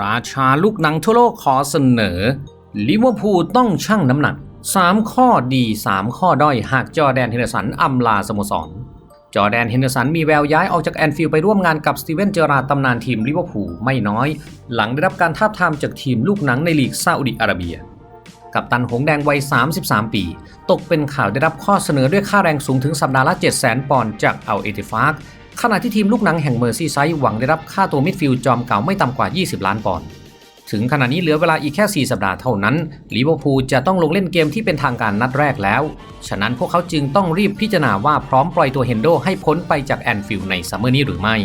ราชาลูกหนังทั่วโลกขอเสนอ ลิเวอร์พูลต้องชั่งน้ำหนัก 3 ข้อดี 3 ข้อด้อยหากจอแดนเฮนเดอร์สันอำลาสโมสร จอแดนเฮนเดอร์สันมีแววย้ายออกจากแอนฟิลด์ไปร่วมงานกับสตีเวนเจอราร์ดตำนานทีมลิเวอร์พูลไม่น้อย หลังได้รับการทาบทามจากทีมลูกหนังในลีกซาอุดิอาระเบีย กับตันหงแดงวัย 33 ปี ตกเป็นข่าวได้รับข้อเสนอด้วยค่าแรงสูงถึงสัปดาห์ละ 700,000ปอนด์จากเอัลเอติฟาก ขณะที่ทีมลูกหนังแห่งเมอร์ซีไซด์หวังได้รับค่าตัวมิดฟิลด์จอมเก่าไม่ต่ำกว่า 20 ล้านปอนด์ถึงขณะนี้เหลือเวลาอีกแค่ 4 สัปดาห์เท่านั้นลิเวอร์พูลจะต้องลงเล่นเกมที่เป็นทางการนัดแรกแล้ว ฉะนั้นพวกเขาจึงต้องรีบพิจารณาว่าพร้อมปล่อยตัวเฮนโดให้พ้นไปจากแอนฟิลด์ในซัมเมอร์นี้หรือไม่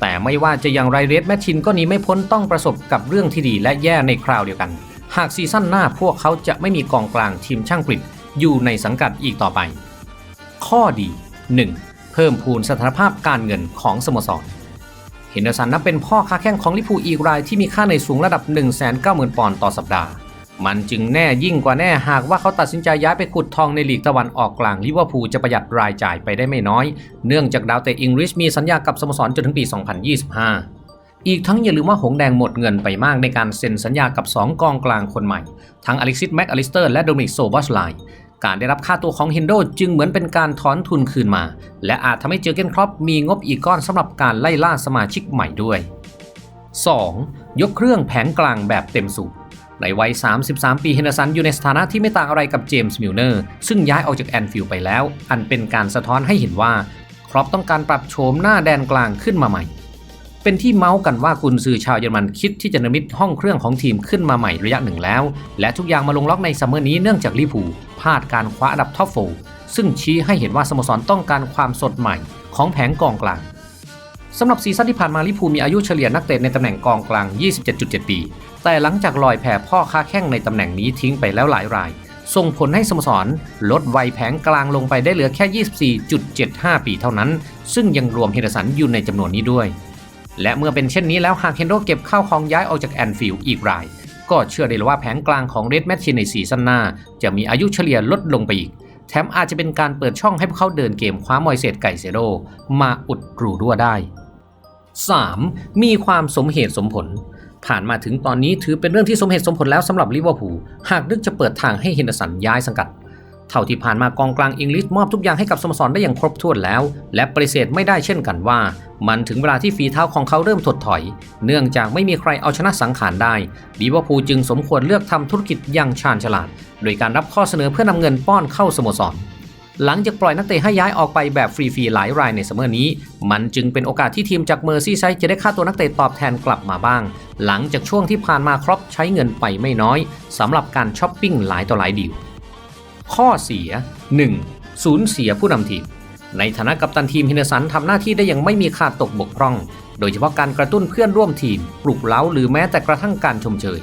แต่ไม่ว่าจะอย่างไรเรดแมชชินก็หนีไม่พ้นต้องประสบกับเรื่องที่ดีและแย่ในคราวเดียวกัน หากซีซั่นหน้าพวกเขาจะไม่มีกองกลางทีมช่างกฤษอยู่ในสังกัดอีกต่อไป ข้อดี 1. เพิ่มพูนสถานภาพการเงินของสโมสรเฮนเดอร์สันนับเป็นพ่อค้าแข้งของลิเวอร์พูอีกรายที่มีค่าในสูงระดับ 190,000 ปอนด์ต่อสัปดาห์ มันจึงแน่ยิ่งกว่าแน่หากว่าเขาตัดสินใจย้ายไปขุดทองในลีกตะวันออกกลางลิเวอร์พูลจะประหยัดรายจ่ายไปได้ไม่น้อย เนื่องจากดาวเตะอังกฤษมีสัญญากับสโมสรจนถึงปี 2025อีกทั้งอย่าลืมว่าหงแดงหมดเงินไปมากในการเซ็นสัญญากับ 2 กองกลางคนใหม่ ทั้งอเล็กซิสแม็กอลิสเตอร์และโดมิกโซบอสไล การได้รับค่าตัวของเฮนโดจึงเหมือนเป็นการถอนทุนคืนมา และอาจทำให้เจอเกนครอปมีงบอีกก้อนสำหรับการไล่ล่าสมาชิกใหม่ด้วย 2. ยกเครื่องแผงกลางแบบเต็มสูบในวัย 33 ปี เฮนเดอร์สันอยู่ในสถานะที่ไม่ต่างอะไรกับเจมส์มิลเนอร์ ซึ่งย้ายออกจากแอนฟิลด์ไปแล้ว อันเป็นการสะท้อนให้เห็นว่า ครอปต้องการปรับโฉมหน้าแดนกลางขึ้นมาใหม่ เป็นที่เมาส์กันว่ากุนซือชาวเยอรมันคิดที่จะนมิตห้องเครื่องของทีมขึ้นมาใหม่ระยะหนึ่งแล้ว และทุกอย่างมาลงล็อกในซัมเมอร์นี้เนื่องจากลิพูพลาดการคว้าอันดับท็อปโฟร์ซึ่งชี้ให้เห็นว่าสโมสรต้องการความสดใหม่ของแผงกองกลางสำหรับซีซั่นที่ผ่านมาลิพูมีอายุเฉลี่ยนักเตะในตำแหน่งกองกลาง 27.7 ปี แต่หลังจากลอยแผ่พ่อค้าแข้งในตำแหน่งนี้ทิ้งไปแล้วหลายราย ส่งผลให้สโมสรลดวัยแผงกลางลงไปได้เหลือแค่ 24.75 ปีเท่านั้น ซึ่งยังรวมเฮเดสันอยู่ในจำนวนนี้ด้วย และเมื่อเป็นเช่นนี้แล้วหากเฮนโดเก็บข้าวของย้ายออกจากแอนฟิลด์อีกราย ก็เชื่อได้เลยว่าแผงกลางของเรดแมชชินในซีซั่นหน้า จะมีอายุเฉลี่ยลดลงไปอีก แถมอาจจะเป็นการเปิดช่องให้พวกเขาเดินเกมคว้ามอยเซตไก่เซโดมาอุดรูรั่วได้ 3. มีความสมเหตุสมผล ผ่านมาถึงตอนนี้ถือเป็นเรื่องที่สมเหตุสมผลแล้วสำหรับลิเวอร์พูลหากนึกจะเปิดทางให้เฮนเดอร์สันย้ายสังกัด เท่าที่ผ่านมากองกลางอังกฤษมอบทุกอย่างให้กับสโมสรได้อย่างครบถ้วนแล้ว และปฏิเสธไม่ได้เช่นกันว่า มันถึงเวลาที่ฝีเท้าของเขาเริ่มถดถอย เนื่องจากไม่มีใครเอาชนะสังขารได้ลิเวอร์พูลจึงสมควรเลือกทำธุรกิจอย่างชาญฉลาด โดยการรับข้อเสนอเพื่อนำเงินป้อนเข้าสโมสรหลังจากปล่อยนักเตะให้ย้ายออกไปแบบฟรีๆหลายรายในซัมเมอร์นี้ มันจึงเป็นโอกาสที่ทีมจากเมอร์ซี่ไซด์จะได้ค่าตัวนักเตะตอบแทนกลับมาบ้าง หลังจากช่วงที่ผ่านมาครอปใช้เงินไปไม่น้อยสำหรับการช้อปปิ้งหลายต่อหลายดีล ข้อเสีย 1. สูญเสียผู้นำทีม ในฐานะกัปตันทีมเฮนเดอร์สันทำหน้าที่ได้อย่างไม่มีขาดตกบกพร่อง โดยเฉพาะการกระตุ้นเพื่อนร่วมทีม ปลุกเล้าหรือแม้แต่กระทั่งการชมเชย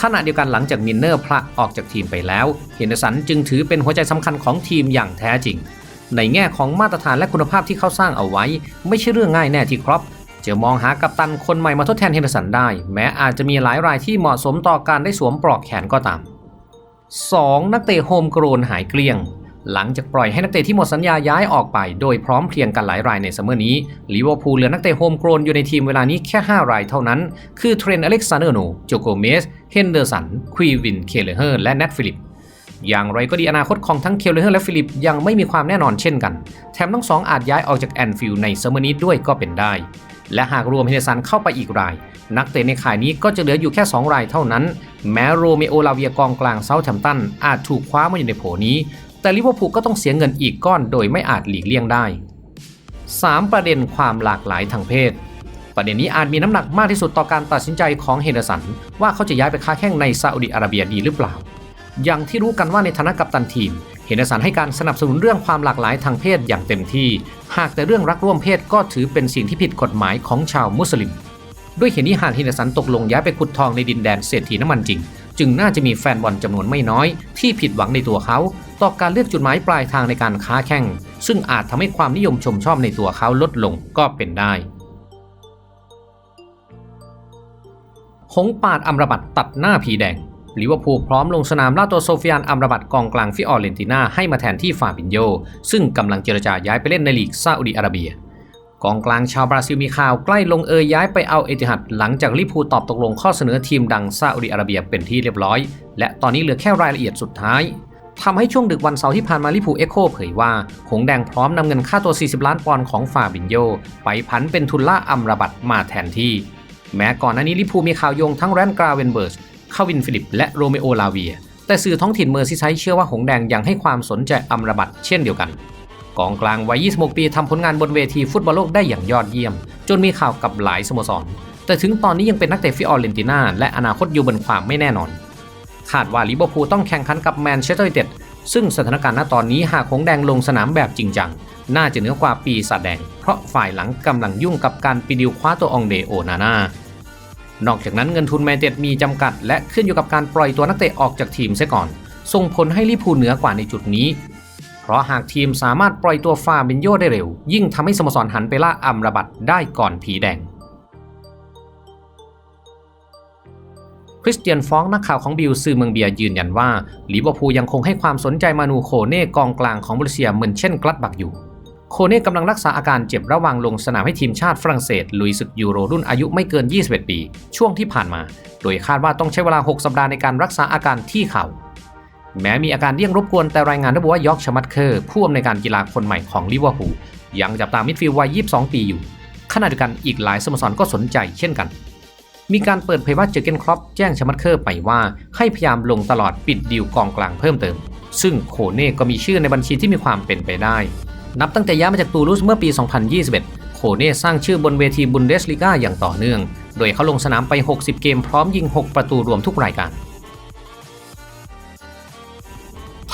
ขณะเดียวกันหลังจากมินเนอร์พละออกจากทีมไปแล้วเฮนเดอร์สันจึงถือเป็นหัวใจสำคัญของทีมอย่างแท้จริง ในแง่ของมาตรฐานและคุณภาพที่เขาสร้างเอาไว้ ไม่ใช่เรื่องง่ายแน่ที่ครับจะมองหากัปตันคนใหม่มาทดแทนเฮนเดอร์สันได้ แม้อาจจะมีหลายรายที่เหมาะสมต่อการได้สวมปลอกแขนก็ตาม 2. นักเตะโฮมกรนหายเกลี้ยง หลังจากปล่อยให้นักเตะที่หมดสัญญาย้ายออกไป โดยพร้อมเพรียงกันหลายรายในซัมเมอร์นี้ลิเวอร์พูลเหลือนักเตะโฮมกรนอยู่ในทีมเวลานี้แค่ 5 รายเท่านั้น คือเทรนอเล็กซานเดอร์โนโจโกเมส เฮนเดอร์สัน ควีวิน เคเลเฮอร์ และแนทฟิลิปอย่างไรก็ดีอนาคตของทั้งเคเลเฮอร์และฟิลิปยังไม่มีความแน่นอนเช่นกัน แถมทั้งสองอาจย้ายออกจากแอนฟิลด์ในซัมเมอร์นี้ด้วยก็เป็นได้ และหากรวมเฮนเดอร์สันเข้าไปอีกราย นักเตะในข่ายนี้ก็จะเหลืออยู่แค่ 2 รายเท่านั้น แม้โรเมโอลาเวียกองกลางเซาท์แฮมป์ตันอาจถูกคว้ามาอยู่ในโผนี้ แต่ลิเวอร์พูลก็ต้องเสียเงินอีกก้อนโดยไม่อาจหลีกเลี่ยงได้ 3. ประเด็นความหลากหลายทางเพศ ประเด็นนี้อาจมีน้ำหนักมากที่สุดต่อการตัดสินใจของเฮนเดอร์สัน ว่าเขาจะย้ายไปค้าแข่งในซาอุดิอาระเบียดีหรือเปล่า อย่างที่รู้กันว่าในฐานะกัปตันทีมเฮนเดอร์สันให้การสนับสนุนเรื่องความหลากหลายทางเพศอย่างเต็มที่ หากแต่เรื่องรักร่วมเพศก็ถือเป็นสิ่งที่ผิดกฎหมายของชาวมุสลิม ด้วยเหตุนี้หากเฮนดอร์สันตกลงย้ายไปขุดทองในดินแดนเศรษฐีน้ำมันจริง จึงน่าจะมีแฟนบอลจำนวนไม่น้อย ที่ผิดหวังในตัวเขา ต่อการเลือกจุดหมายปลายทางในการค้าแข่ง ซึ่งอาจทำให้ความนิยมชมชอบในตัวเขาลดลงก็เป็นได้หงปาดอัมรบัตตัดหน้าผีแดงลิเวอร์พูลพร้อมลงสนามล่าตัวโซเฟียนอัมรบัตกองกลางฟิออเรนตินาให้มาแทนที่ฟาบินโย ซึ่งกำลังเจรจาย้ายไปเล่นในลีกซาอุดิอาระเบีย กองกลางชาวบราซิลมีข่าวใกล้ลงเอยย้ายไปเอาเอติฮัดหลังจากลิพูตอบตกลงข้อเสนอทีมดังซาอุดิอาระเบียเป็นที่เรียบร้อย และตอนนี้เหลือแค่รายละเอียดสุดท้ายทำให้ช่วงดึกวันเสาร์ที่ผ่านมาลิพูเอ็กโคเผยว่า หงแดงพร้อมนำเงินค่าตัว 40 ล้านปอนด์ของฟาบินโย ไปผันเป็นทุนล่าอัมราบัตมาแทนที่ แม้ก่อนหน้านี้ลิพูมีข่าวโยงทั้งแรนกราเวนเบิร์สคาวินฟิลิป และโรเมโอลาเวีย แต่สื่อท้องถิ่นเมอร์ซิไซเชื่อว่าหงแดงยังให้ความสนใจอัมราบัตเช่นเดียวกัน กองกลางวัย 26 ปีทำผลงานบนเวทีฟุตบอลโลกได้อย่างยอดเยี่ยม จนมีข่าวกับหลายสโมสร แต่ถึงตอนนี้ยังเป็นนักเตะฟิออเรนติน่าและอนาคตอยู่บนความไม่แน่นอน คาดว่าลิเวอร์พูลต้องแข่งขันกับแมนเชสเตอร์ยูไนเต็ดซึ่งสถานการณ์ณตอนนี้หากหงแดงลงสนามแบบจริงจัง น่าจะเหนือกว่าปีศาจแดง เพราะฝ่ายหลังกำลังยุ่งกับการปีดิวคว้าตัวองเดโอนาน่านอกจากนั้นเงินทุนแมนเต็ดมีจำกัด และขึ้นอยู่กับการปล่อยตัวนักเตะออกจากทีมเสียก่อน ส่งผลให้ลิพูลเหนือกว่าในจุดนี้ เพราะหากทีมสามารถปล่อยตัวฟาบินโยได้เร็ว ยิ่งทำให้สโมสรหันไปล่าอัมราบัตได้ก่อนผีแดง คริสเตียนฟองนักข่าวของบิลสื่อเมืองเบียยืนยันว่าลิเวอร์พูลยังคงให้ความสนใจมานูโคเน่กองกลางของบรูเซียเหมือนเช่นกลัดบักอยู่โคเน่กำลังรักษาอาการเจ็บระหว่างลงสนามให้ทีมชาติฝรั่งเศสลุยศึกยูโรรุ่นอายุไม่เกิน 21 ปี ช่วงที่ผ่านมา โดยคาดว่าต้องใช้เวลา 6 สัปดาห์ในการรักษาอาการที่เข่า แม้มีอาการเลี่ยงรบกวนแต่รายงานระบุว่ายอร์กชมัตเคอร์ผู้อำนวยการกีฬาคนใหม่ของลิเวอร์พูลยังจับตามิดฟิลด์วัย 22 ปีอยู่ขณะเดียวกันอีกหลายสโมสรก็สนใจเช่นกัน มีการเปิดเผยว่าเจอเกนครอปแจ้งชมัตเคอร์ไปว่าให้พยายามลงตลอดปิดดีลกองกลางเพิ่มเติม ซึ่งโคเน่ก็มีชื่อในบัญชีที่มีความเป็นไปได้ นับตั้งแต่ย้ายมาจากตูลูสเมื่อปี 2021 โคเน่สร้างชื่อบนเวทีบุนเดสลิก้าอย่างต่อเนื่อง โดยเขาลงสนามไป 60 เกมพร้อมยิง 6 ประตูรวมทุกรายการ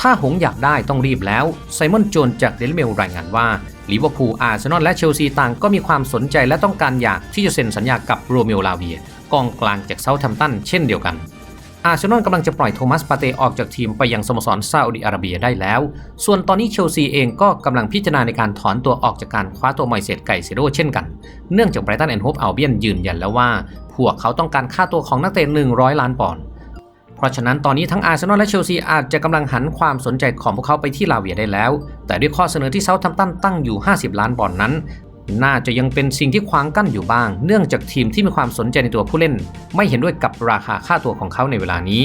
ถ้าหงอยากได้ต้องรีบแล้ว ไซมอนโจนจากเดลิเมลรายงานว่าลิเวอร์พูลอาร์เซนอลและเชลซีต่างก็มีความสนใจและต้องการอยากที่จะเซ็นสัญญากับโรเมโอลาเวียกองกลางจากเซาท์แฮมป์ตันเช่นเดียวกัน อาร์เซนอลกำลังจะปล่อยโทมัสปาเตออกจากทีมไปยังสโมสรซาอุดิอาระเบียได้แล้ว ส่วนตอนนี้เชลซีเองก็กำลังพิจารณาในการถอนตัวออกจากการคว้าตัวมอยเซตไก่เซโดเช่นกัน เนื่องจากไบรตันแอนด์โฮปอัลเบียนยืนยันแล้วว่าพวกเขาต้องการค่าตัวของนักเตะ100 ล้านปอนด์ เพราะฉะนั้นตอนนี้ทั้งอาร์เซนอลและเชลซีอาจจะกำลังหันความสนใจของพวกเขาไปที่ลาเวียได้แล้ว แต่ด้วยข้อเสนอที่เซาท์แฮมตันตั้งอยู่ 50 ล้านปอนด์นั้น น่าจะยังเป็นสิ่งที่ขวางกั้นอยู่บ้าง เนื่องจากทีมที่มีความสนใจในตัวผู้เล่น ไม่เห็นด้วยกับราคาค่าตัวของเขาในเวลานี้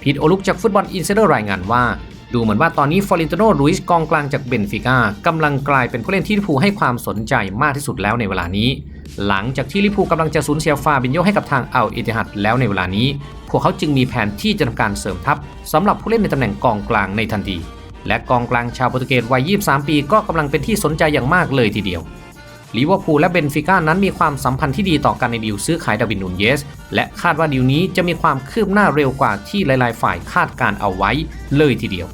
พีทโอลุกจากฟุตบอลอินไซเดอร์รายงานว่า ดูเหมือนว่าตอนนี้ฟอรินโตโนลุยส์กองกลางจากเบนฟิก้ากำลังกลายเป็นผู้เล่นที่ลิพูให้ความสนใจมากที่สุดแล้วในเวลานี้ หลังจากที่ลิพูกำลังจะสูญเสียฟาบินโยให้กับทางอัลอิติฮัดแล้วในเวลานี้ พวกเขาจึงมีแผนที่จะทำการเสริมทัพสำหรับผู้เล่นในตำแหน่งกองกลางในทันที และกองกลางชาวโปรตุเกสวัย 23 ปีก็กำลังเป็นที่สนใจอย่างมากเลยทีเดียวลิเวอร์พูลและเบนฟิก้านั้นมีความสัมพันธ์ที่ดีต่อกันในดีลซื้อขายดาวินนูนเยส และคาดว่าดีลนี้จะมีความคืบหน้าเร็วกว่าที่หลาย ๆ ฝ่ายคาดการเอาไว้เลยทีเดียว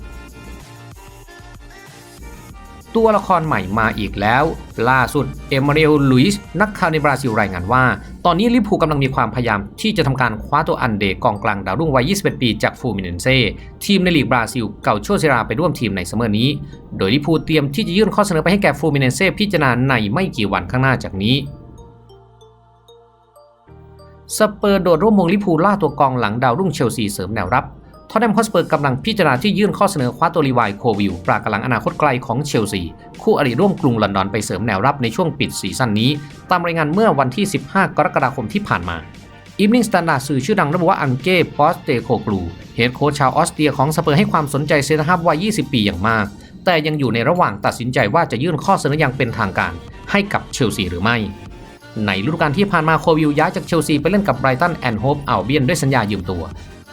ตัวละครใหม่มาอีกแล้ว ล่าสุดเอมเรียลลุยส์นักข่าวในบราซิลรายงานว่า ตอนนี้ลิพูกำลังมีความพยายามที่จะทำการคว้าตัวอันเดกองกลางดาวรุ่งวัย 21 ปีจากฟูมิเนเซ่ทีมในลีกบราซิลเก่าโชเซราไปร่วมทีมในซัมอนี้ โดยลิพูเตรียมที่จะยื่นข้อเสนอไปให้แก่ฟูมิเนเซ่พิจารณาในไม่กี่วันข้างหน้าจากนี้สเปอร์โดดร่วมวงลิพูล่าตัวกองหลังดาวรุ่งเชลซีเสริมแนวรับ ทอตแนมฮอสเปอร์กำลังพิจารณาที่ยื่นข้อเสนอคว้าตัวรีวายโควิลปรากำลังอนาคตไกลของเชลซี คู่อริร่วมกรุงลอนดอนไปเสริมแนวรับในช่วงปิดซีซั่นนี้ ตามรายงานเมื่อวันที่ 15 กรกฎาคมที่ผ่านมาอีฟนิงสแตนดาร์ดสื่อชื่อดังระบุว่าอังเก้ปอสเตโคกลูเฮดโค้ชชาวออสเตรียของสเปอร์ให้ความสนใจเซนต์ฮับวัย 20 ปีอย่างมาก แต่ยังอยู่ในระหว่างตัดสินใจว่าจะยื่นข้อเสนออย่างเป็นทางการ ให้กับเชลซีหรือไม่ ในฤดูกาลที่ผ่านมาโควิลย้ายจากเชลซีไปเล่นกับไบรตันแอนด์โฮปอัลเบียนด้วยสัญญายืมตัว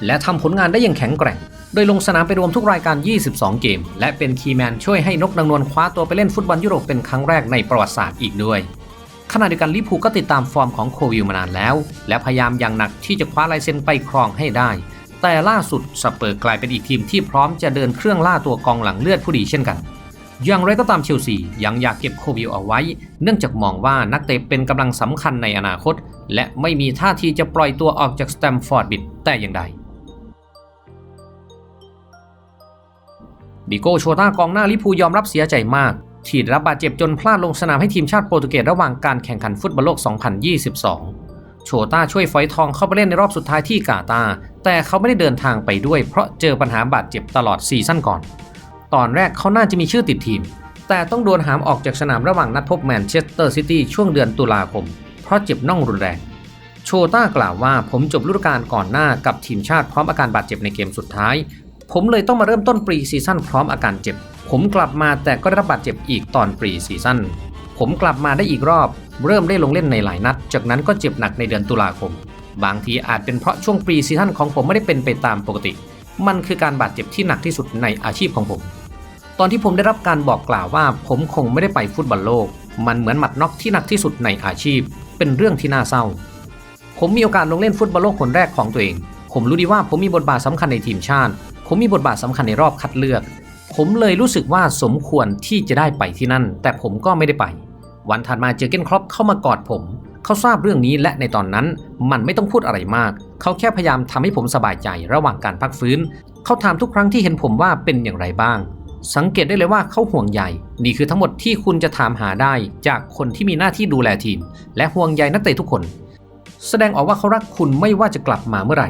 และทำผลงานได้อย่างแข็งแกร่ง โดยลงสนามไปรวมทุกรายการ 22 เกม และเป็นคีย์แมนช่วยให้นกนางนวลคว้าตัวไปเล่นฟุตบอลยุโรปเป็นครั้งแรกในประวัติศาสตร์อีกด้วย ขณะเดียวกันลิพูก็ติดตามฟอร์มของโควิลมานานแล้ว และพยายามอย่างหนักที่จะคว้าลายเซ็นไปครองให้ได้ แต่ล่าสุดสเปอร์กลายเป็นอีกทีมที่พร้อมจะเดินเครื่องล่าตัวกองหลังเลือดผู้ดีเช่นกันอย่างไรก็ตามเชลซียังอยากเก็บโควิลเอาไว้ เนื่องจากมองว่านักเตะเป็นกำลังสำคัญในอนาคต และไม่มีท่าทีจะปล่อยตัวออกจากสแตมฟอร์ดบิดแต่อย่างใด ดิโก้โชตากองหน้าลิพูยอมรับเสียใจมาก ที่ได้รับบาดเจ็บจนพลาดลงสนามให้ทีมชาติโปรตุเกสระหว่างการแข่งขันฟุตบอลโลก 2022 โชต้าช่วยฝอยทองเข้าไปเล่นในรอบสุดท้ายที่กาตาแต่เขาไม่ได้เดินทางไปด้วย เพราะเจอปัญหาบาดเจ็บตลอดซีซั่นก่อน ตอนแรกเขาน่าจะมีชื่อติดทีม แต่ต้องโดนหามออกจากสนามระหว่างนัดพบแมนเชสเตอร์ซิตี้ช่วงเดือนตุลาคม เพราะเจ็บน่องรุนแรงโชต้ากล่าวว่าผมจบฤดูกาลก่อนหน้ากับทีมชาติพร้อมอาการบาดเจ็บในเกมสุดท้าย ผมเลยต้องมาเริ่มต้นปรีซีซั่นพร้อมอาการเจ็บ ผมกลับมาแต่ก็ได้รับบาดเจ็บอีกตอนปรีซีซั่นผมกลับมาได้อีกรอบ เริ่มได้ลงเล่นในหลายนัด จากนั้นก็เจ็บหนักในเดือนตุลาคม บางทีอาจเป็นเพราะช่วงปรีซีซั่นของผมไม่ได้เป็นไปตามปกติ มันคือการบาดเจ็บที่หนักที่สุดในอาชีพของผม ตอนที่ผมได้รับการบอกกล่าวว่า ผมคงไม่ได้ไปฟุตบอลโลก มันเหมือนหมัดน็อกที่หนักที่สุดในอาชีพ เป็นเรื่องที่น่าเศร้า ผมมีโอกาสลงเล่นฟุตบอลโลกคนแรกของตัวเอง ผมรู้ดีว่าผมมีบทบาทสำคัญในทีมชาติ ผมมีบทบาทสำคัญในรอบคัดเลือก ผมเลยรู้สึกว่าสมควรที่จะได้ไปที่นั่น แต่ผมก็ไม่ได้ไป วันถัดมาเจอเกนครอปเข้ามากอดผม เขาทราบเรื่องนี้และในตอนนั้นมันไม่ต้องพูดอะไรมาก เขาแค่พยายามทำให้ผมสบายใจระหว่างการพักฟื้น เขาถามทุกครั้งที่เห็นผมว่าเป็นอย่างไรบ้าง สังเกตได้เลยว่าเขาห่วงใยนี่คือทั้งหมดที่คุณจะถามหาได้จากคนที่มีหน้าที่ดูแลทีม และห่วงใยนักเตะทุกคน แสดงออกว่าเขารักคุณไม่ว่าจะกลับมาเมื่อไหร่